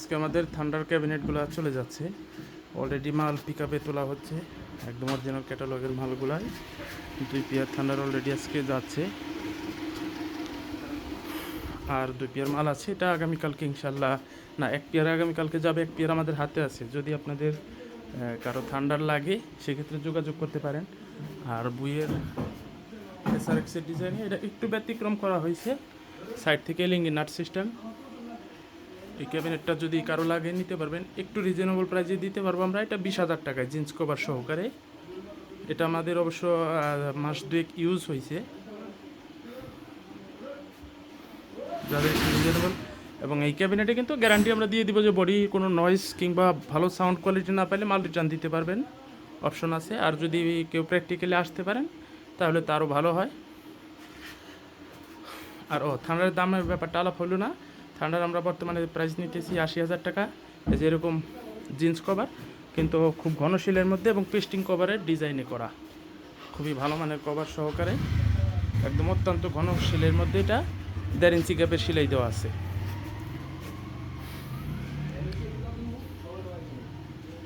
আজকে আমাদের থান্ডার ক্যাবিনেটগুলো চলে যাচ্ছে। অলরেডি মাল পিক তোলা হচ্ছে। একদম অরিজিনাল ক্যাটালগের মালগুলাই। দুই পেয়ার থান্ডার অলরেডি আজকে যাচ্ছে। আর দুই পেয়ার মাল আছে। এটা আগামীকালকে ইনশাল্লাহ না, এক পেয়ার আগামীকালকে যাবে, এক পেয়ার আমাদের হাতে আছে। যদি আপনাদের কারও থান্ডার লাগে, সেক্ষেত্রে যোগাযোগ করতে পারেন। আর বুয়ের এসআরএক্সের ডিজাইনে এটা একটু ব্যতিক্রম করা হয়েছে। সাইড থেকে লিঙ্গি নাট সিস্টেম এই ক্যাবিনেটটা যদি কারও লাগে নিতে পারবেন, একটু রিজনেবল প্রাইসে দিতে পারব আমরা। এটা বিশ হাজার টাকায় জিন্স কভার সহকারে। এটা আমাদের অবশ্য মাস দুয়েক ইউজ হয়েছে যাদের রিজনেবল এবং এই ক্যাবিনেটে কিন্তু গ্যারান্টি আমরা দিয়ে দিব যে বডি কোনো নয়েজ কিংবা ভালো সাউন্ড কোয়ালিটি না পেলে মাল রিটার্ন দিতে পারবেন। অপশন আছে। আর যদি কেউ প্র্যাকটিক্যালি আসতে পারেন, তাহলে তারও ভালো হয়। আর ও ঠান্ডার দামের ব্যাপারটা আলাপ হলো না। ঠান্ডার আমরা বর্তমানে প্রাইস নিতেছি আশি হাজার টাকা। যেরকম জিন্স কভার কিন্তু খুব ঘন শিলের মধ্যে এবং পেস্টিং কভারের ডিজাইনে করা। খুবই ভালো মানের কভার সহকারে। একদম অত্যন্ত ঘন শিলের মধ্যে এটা দেড় ইঞ্চি গ্যাপের সিলাই দেওয়া আছে।